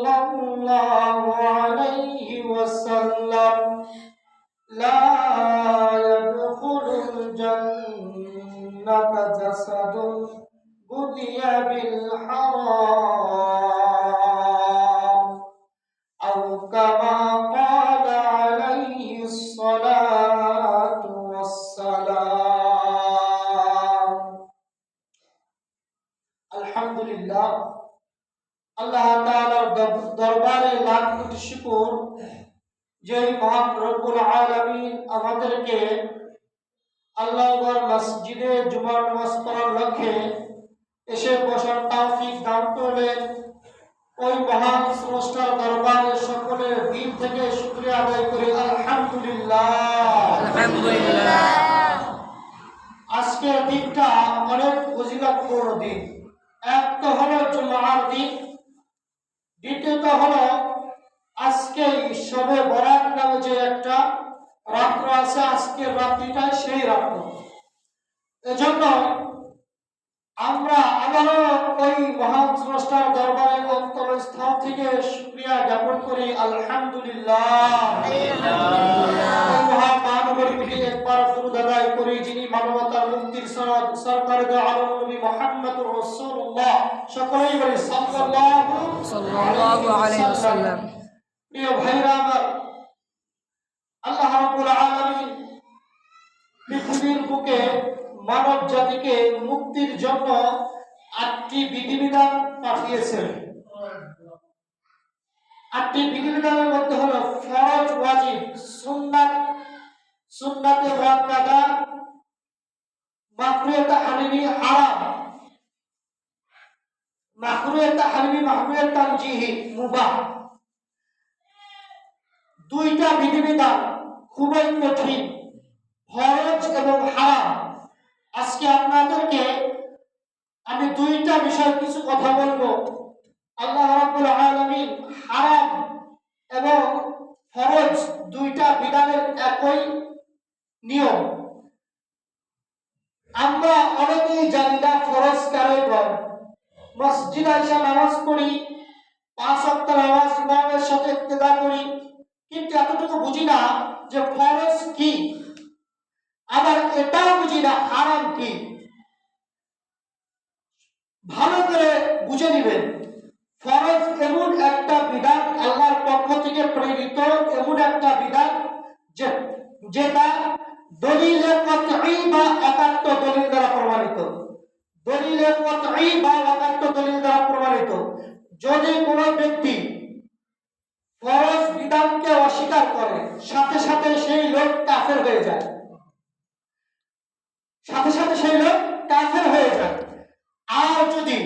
صلى الله عليه وسلم لا يدخل الجنة جسد بني بالحرام শুকর যে মহান রব্বুল আলামিন আমাদেরকে আল্লাহর মসজিদে জুমার নামাজ পড়ার লক্ষ্যে এসে বসার তৌফিক দান করলেন। ওই মহান স্রষ্টার দরবারে সকলের দিন থেকে শুকরিয়া আদায় করি। আলহামদুলিল্লাহ আলহামদুলিল্লাহ। আজকের দিনটা অনেক ফজিলতপূর্ণ দিন। এক তো হলো জুমার দিন, দ্বিতীয়ত হলো আজকে সবে বরাত নামে যে একটা রাত্র আছে, আজকের রাত্রিটা সেই রাত্র এজন্য আমরা আবারও ওই মহান স্রষ্টার দরবারে অন্তরস্থল থেকে শুক্রিয়া জ্ঞাপন করি। আলহামদুলিল্লাহ। একবার করি, যিনি মানবতার মুক্তির সনদ সরকার সকলেই বলি প্রিয় ভাইরা আমার, আল্লাহ পৃথিবীর বুকে মানব জাতিকে মুক্তির জন্য আটটি বিধিবিধান পাঠিয়েছেন। আটটি বিধিবিধানের মধ্যে হলো ফরজ, ওয়াজিব, সুন্নাত, সুন্নাতে ওয়াকাদা মাকরুহে তাহরিমি হারাম। মাকরুহে তাহরিমি মাকরুহে তানজিহি, মুবাহ। দুইটা বিধিবিধান খুবই কঠিন, ফরজ এবং হারাম। আজকে আপনাদেরকে আমি দুইটা বিষয় কিছু কথা বলব। আল্লাহ রাব্বুল আলামিন হারাম এবং ফরজ দুইটা বিধানের একই নিয়ম আমরা অনেকেই জানি না ফরজ কারে কয় মসজিদ আইসা নামাজ পড়ি পাঁচ ওয়াক্ত নামাজ ইমামের সাথে ইক্তেদা করি কিন্তু এতটুকু বুঝি না যে ফরজ কি আবার এটাও বুঝি না, হারাম কি? ভালো করে বুঝে নেবেন। ফরজ এমন একটা বিধান আল্লাহর পক্ষ থেকে প্রেরিত, এমন একটা বিধান যেটা দলিলের কতই বা একাত্ম দলিল দ্বারা প্রমাণিত। দলিলের কতই বা একাত্ম দলিল দ্বারা প্রমাণিত। যদি কোনো ব্যক্তি ফরজ বিধানকে অস্বীকার করে, সাথে সাথে সেই লোক কাফের হয়ে যায়। সাথে সাথে সেই লোক কাফের হয়ে যায়। আর যদি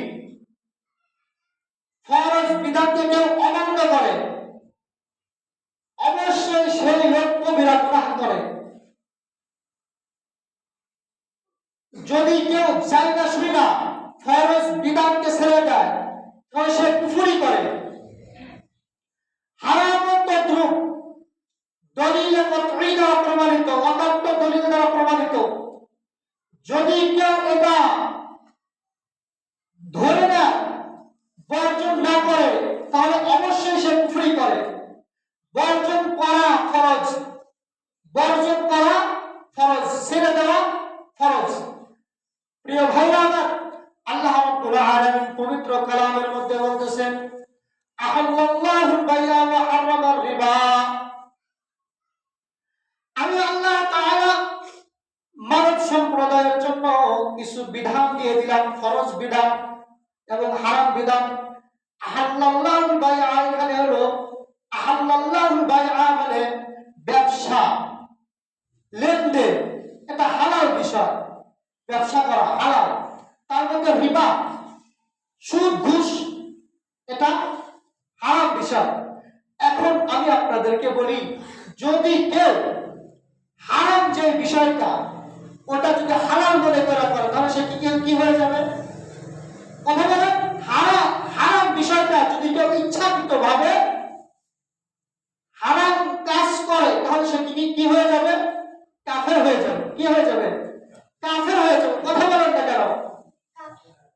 ফরজ বিধানকে কেউ অমান্য করে, অবশ্যই সেই লোক কবিরা গুনাহ করে। যদি কেউ না শুনি না ফরজ বিধানকে ছেড়ে দেয়, তাহলে সে কুফুরি করে। দলিলে প্রমাণিত অতত্ব দলিল দ্বারা প্রমাণিত। যদি কেউ এটা ধরে না বর্জন না করে, তাহলে অবশ্যই সে কুফরি করে। বর্জন করা ফরজ। বর্জন কিছু বিধান দিয়ে দিলাম, ফরজ বিধান এবং হারাম বিধান। আহাল্লাল্লাহুল বাই'a এখানে হলো আহাল্লাল্লাহুল বাই'a মানে ব্যবসা, লেনদেন। এটা হালাল বিষয়, ব্যবসা করা হালাল। তার মধ্যে রিবা, সুদ, ঘুষ, এটা হারাম বিষয়। এখন আমি আপনাদেরকে বলি, যদি কেউ হারাম যে বিষয়টা ওটা যদি হারাম বলে করা করে, তাহলে সে কি কি হয়ে যাবে? কথা বলে? হারাম হারাম বিষয়টা যদি কেউ ইচ্ছাকৃত ভাবে হারাম কাজ করে, তাহলে সে কি কি হয়ে যাবে? কাফের হয়ে যাবে। কি হয়ে যাবে কাফের হয়ে যাবে কথা বলেন না কেন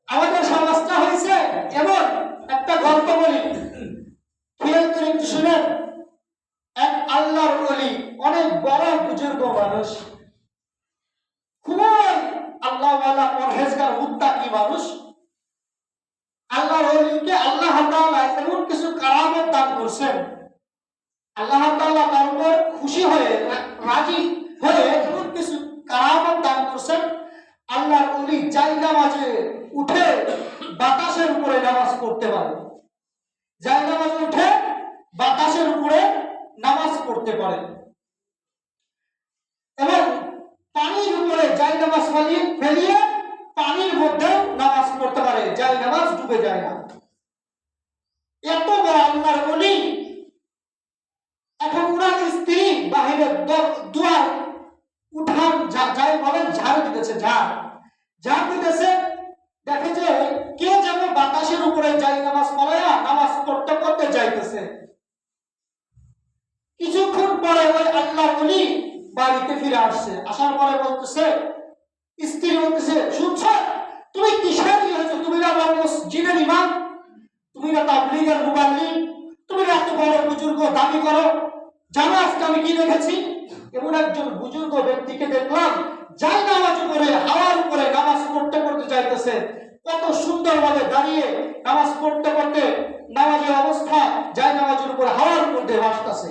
আমাদের সমাজটা হয়েছে এমন একটা গল্প বলি খেয়াল করে একটু শুনেন এক আল্লাহর অলি অনেক বড় বুজুর্গ মানুষ খুবই আল্লাহওয়ালা পরহেজগার মুত্তাকি মানুষ আল্লাহর অলিকে আল্লাহ এমন কিছু কারামত দান করছেন। আল্লাহ তার উপর খুশি হয়ে রাজি হয়ে এমন কিছু কারামত দান করছেন। আল্লাহর অলি যাই নামাজে উঠে বাতাসের উপরে নামাজ পড়তে পারে। যাই নামাজে উঠে বাতাসের উপরে নামাজ পড়তে পারে। এবং পানির উপরে যাই নামাজ ফেলিয়ে পানির মধ্যে নামাজ পড়তে পারে। যাই নামাজ ডুবে যায় না। এত বড় অলি এখন উনার স্ত্রী বাহিরে দুয়ার উঠান যাই বলেন, ঝাড় দিতেছে, ঝাড়। ঝাড় দিতেছে, দেখে যে কে যেন বাতাসের উপরে যাই নামাজ পড়ায়া নামাজ পড়তে পড়তে যাইতেছে। কিছুক্ষণ পরে ওই আল্লাহর ওলি বাড়িতে ফিরে আসছে। আসার পরে বলতেছে, স্ত্রী বলতেছে, শুনছ? তুমি কিসের কি হয়েছে? তুমি বড় মসজিদের ইমাম? তুমি না তাবলিগের মুবাল্লি, তুমি না এত বড় বুজুর্গ দাবি করো, জানো আজকে আমি কি দেখেছি? এমন একজন বুজুর্গ ব্যক্তিকে দেখলাম, যাই নামাজ উপরে হাওয়ার উপরে নামাজ পড়তে পড়তে যাইতেছে। কত সুন্দরভাবে দাঁড়িয়ে নামাজ পড়তে পড়তে নামাজের অবস্থা, যাই নামাজের উপরে হাওয়ার মধ্যে ভাসতেছে।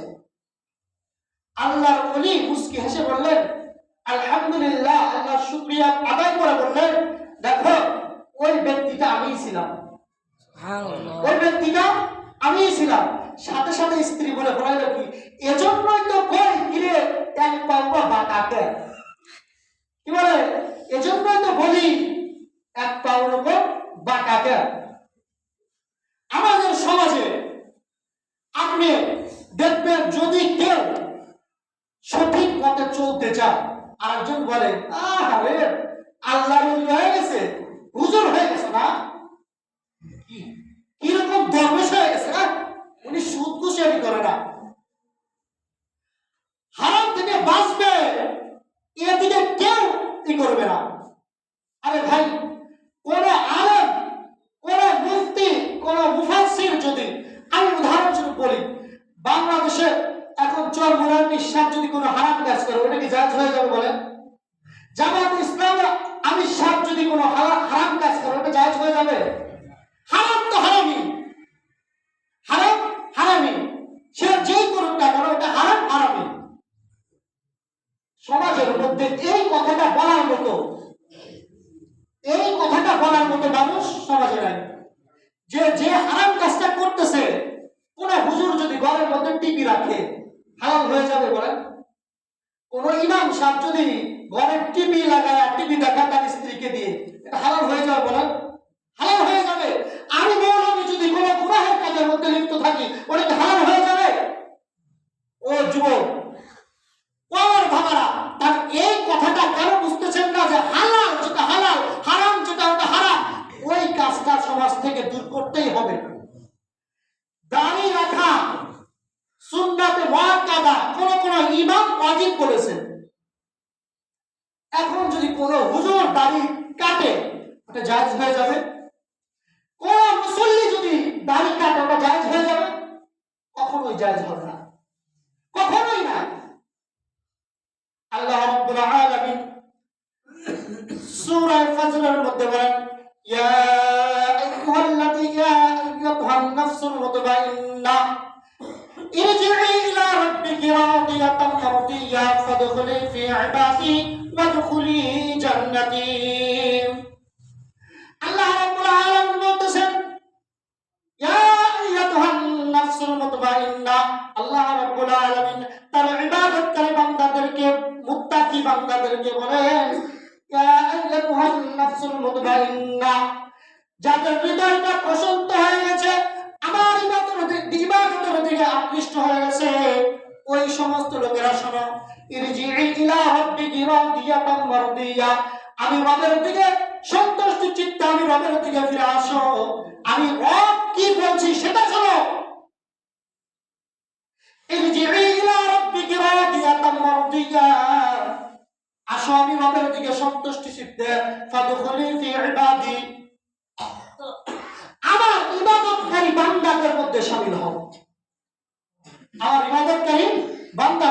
আল্লাহর অলি মুসকি হেসে বললেন, আলহামদুলিল্লাহ, আল্লাহর শুকরিয়া আদায় করে বললেন, দেখো, ওই ব্যক্তিটা আমিই ছিলাম। ওই ব্যক্তিটা আমিই ছিলাম। সাথে সাথে স্ত্রী বলে বলাইল কি এজন্যই তো কই কিরে এক পাউয়া বাটাকে কি বলে? এজন্যই তো বলি এক পাউর উপর বাটাকে আমাদের সমাজে আপনি দেখবেন যদি কেউ সঠিক পথে চলতে চায় আর একজন বলে আরে আল্লাহর ওলি হয়ে গেছে হুজুর হয়ে গেছে না? হয়ে গেছে না উনি সুদ করে না। হারাম থেকে বাঁচবে, এদিকে কেউ ই করবে না। আরে ভাই, কোন আলেম, কোন মুফতি, কোন মুফাসসির যদি আমি উদাহরণস্বরূপ বলি, বাংলাদেশে এখন চর মোরার নিঃশ্বাস যদি কোনো হারাম কাজ করে, ওটা কি জায়জ হয়ে যাবে বলেন জামাত ইসলাম আমি সাহ যদি কোনো হারা- হারাম কাজ করে ওটা জায়জ হয়ে যাবে হারাম তো হারামি হারাম হারামি সে যেই করুক না কেন এটা হারাম হারামি সমাজের মধ্যে এই কথাটা বলার মতো, এই কথাটা বলার মতো মানুষ সমাজে নাই। যে যে হারাম কাজটা করতেছে, কোন হুজুর যদি ঘরের মধ্যে টিপি রাখে, হালাল হয়ে যাবে বলেন? কোন ইমাম সাহেব যদি ঘরে টিভি লাগায়, টিভি দেখা তার স্ত্রীকে দিয়ে, এটা হালাল হয়ে যাবে বলেন? হালাল হয়ে যাবে। আমি মৌলবী যদি কোনো গুনাহের কাজের মধ্যে লিপ্ত থাকি ওটা কি হালাল হয়ে যাবে ও যুবক ও আমার ভাবারা তার এই কথাটা কেন বুঝতেছেন না যে হালাল যেটা হালাল হারাম যেটা ওটা হারাম ওই কাজটা সমাজ থেকে দূর করতেই হবে দাড়ি রাখা সুন্নাতে মুআক্কাদা কোন কোন ইমাম ওয়াজিব বলেছেন এখন যদি কোন হুজুর দাড়ি কাটে ওটা জায়েজ হয়ে যাবে কোন মুসল্লি যদি দাড়ি কাটে ওটা জায়েজ হয়ে যাবে কখনোই জায়েজ হবে না কখনোই না আল্লাহ রাব্বুল আলামিন সূরা ফজরের মধ্যে বলেন ইয়া আইয়ুহাল্লাযী ইয়া আইয়ুহান নাফসুল মুতমাইন্না ارجعي إلى ربك راضية مرضية فادخلي في عبادي وادخلي جنتي আল্লাহ রাব্বুল আলামিন বলতেছেন ইয়া আইয়াতুহান নাফসুল মুতমাইন্না আল্লাহ রাব্বুল আলামিন তার ইবাদতকারী আমি রব কি বলছি সেটা শোনো। আসো আমি রবের দিকে সন্তুষ্ট চিত্তে ফাদখুলি ফি ইবাদি। আমার ইবাদতকারী বান্দাদের মধ্যে শামিল হও। আমার ইবাদতকারী বান্দা